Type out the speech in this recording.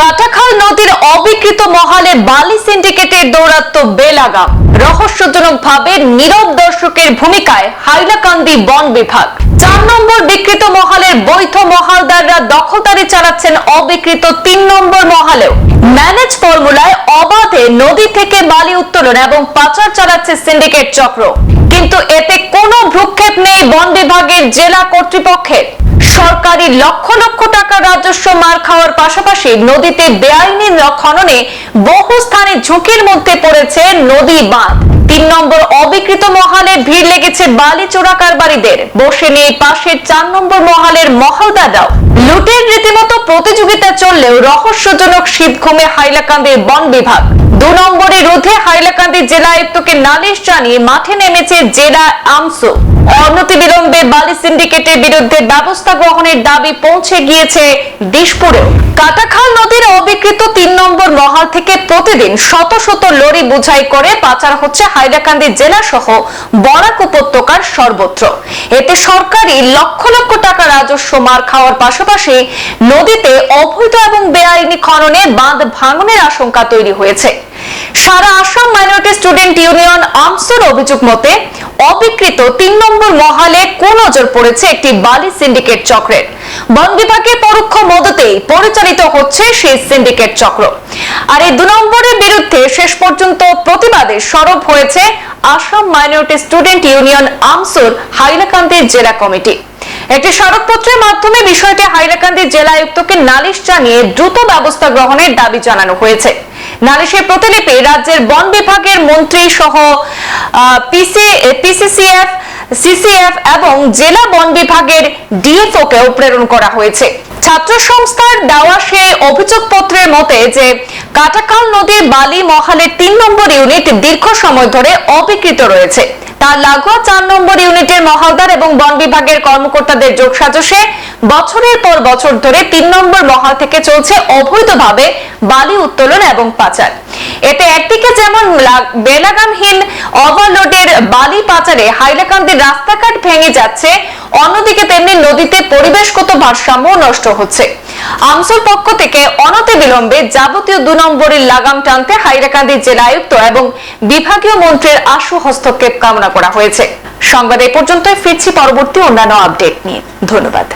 কাটাখাল নদীর অবিকৃত মহালে বালি সিন্ডিকেটের দৌরাত্ম বেলাগাম। রহস্যজনক ভাবে নীরব দর্শকের ভূমিকায় হাইলাকান্দি বন বিভাগ। চার নম্বর বিকৃত মহালের বৈধ মহালদাররা দখলদারি চালাচ্ছেন অবিকৃত তিন নম্বর মহালেও। ম্যানেজ ফর্মুলায় অবাধে নদী থেকে বালি উত্তোলন এবং পাচার চালাচ্ছে সিন্ডিকেট চক্র। কিন্তু এতে কোনো ভ্রুক্ষেপ নেই বন বিভাগের জেলা কর্তৃপক্ষের। সরকারি লক্ষ লক্ষ টাকা রাজস্ব মার খাওয়ার পাশাপাশি নদীতে বেআইনি খননে বহু স্থানে ঝুঁকির মধ্যে পড়েছে নদী বাঁধ। তিন নম্বর অবিকৃত মহালে ভিড় লেগেছে বালি চোরা কারবারিদের। বসে নেই পাশের চার নম্বর মহালের মহলদাররাও লুটের রীতিমতো প্রতিযোগিতা চললেও রহস্যজনক শীত ঘুমে হাইলাকান্দির বন বিভাগ। দু নম্বরে রোধে হাইলাকান্দি জেলা আয়ুক্তকে নালিশ জানিয়ে মাঠে নেমেছে জেলা আমসু। অনতিবিলম্বে বালি সিন্ডিকেটের বিরুদ্ধে ব্যবস্থা গ্রহণের দাবি পৌঁছে গিয়েছে দিশপুরেও। কাটাখাল নদীর অবিকৃত তিন নম্বর মহাল থেকে প্রতিদিন শত শত লরি বোঝাই করে পাচার হচ্ছে হাইলাকান্দি জেলা সহ বরাক উপত্যকার সর্বত্র। এতে সরকারি লক্ষ লক্ষ টাকা রাজস্ব মার খাওয়ার পাশাপাশি নদীতে অবৈধ এবং বেআইনি খননে বাঁধ ভাঙনের আশঙ্কা তৈরি হয়েছে। সারা আসাম মাইনরিটি স্টুডেন্ট ইউনিয়ন আমসুর অভিযোগ মতে অবিকৃত তিন নম্বর মহালে কুনজর পড়েছে একটি বালি সিন্ডিকেট চক্রের। বন বিভাগের পরোক্ষ মদতেই পরিচালিত হচ্ছে সেই সিন্ডিকেট চক্র। আর এই দু নম্বরের বিরুদ্ধে শেষ পর্যন্ত প্রতিবাদে সরব হয়েছে আসাম মাইনরিটি স্টুডেন্ট ইউনিয়ন আমসুর হাইলাকান্দির জেলা কমিটি। একটি স্মারকপত্রের মাধ্যমে বিষয়টি হাইলাকান্দি জেলা আয়ুক্তকে নালিশ জানিয়ে দ্রুত ব্যবস্থা গ্রহণের দাবি জানানো হয়েছে। নালিশের প্রতিলিপি রাজ্যের বন বিভাগের মন্ত্রী সহ পিসিসিএফ সিসিএফ এবং জেলা বন বিভাগের ডিএফও কেও প্রেরণ করা হয়েছে। ছাত্র সংস্থার দেওয়া সেই অভিযোগপত্রের মতে যে কাটাকাল নদীর বালি মহালের তিন নম্বর ইউনিট দীর্ঘ সময় ধরে অবিকৃত রয়েছে। তার লাগোয়া চার নম্বর ইউনিটের মহালদার এবং বন বিভাগের কর্মকর্তাদের যোগসাজশে বছরের পর বছর ধরে তিন নম্বর মহাল থেকে চলছে অবৈধভাবে বালি উত্তোলন এবং পাচার। এতে একদিকে যেমন বেলাগামহীন ওভারলোডের বালি পাচারে হাইলাকান্দির রাস্তাঘাট ভেঙে যাচ্ছে, অন্যদিকে তেমনি নদীতে পরিবেশগত ভারসাম্য নষ্ট হচ্ছে। আমসুর পক্ষ থেকে অনতি বিলম্বে যাবতীয় দু নম্বরের লাগাম টানতে হাইলাকান্দি জেলা আয়ুক্ত এবং বিভাগীয় মন্ত্রীর আশু হস্তক্ষেপ কামনা করা হয়েছে। সংবাদ এ পর্যন্তই, ফিরছি পরবর্তী অন্যান্য আপডেট নিয়ে। ধন্যবাদ।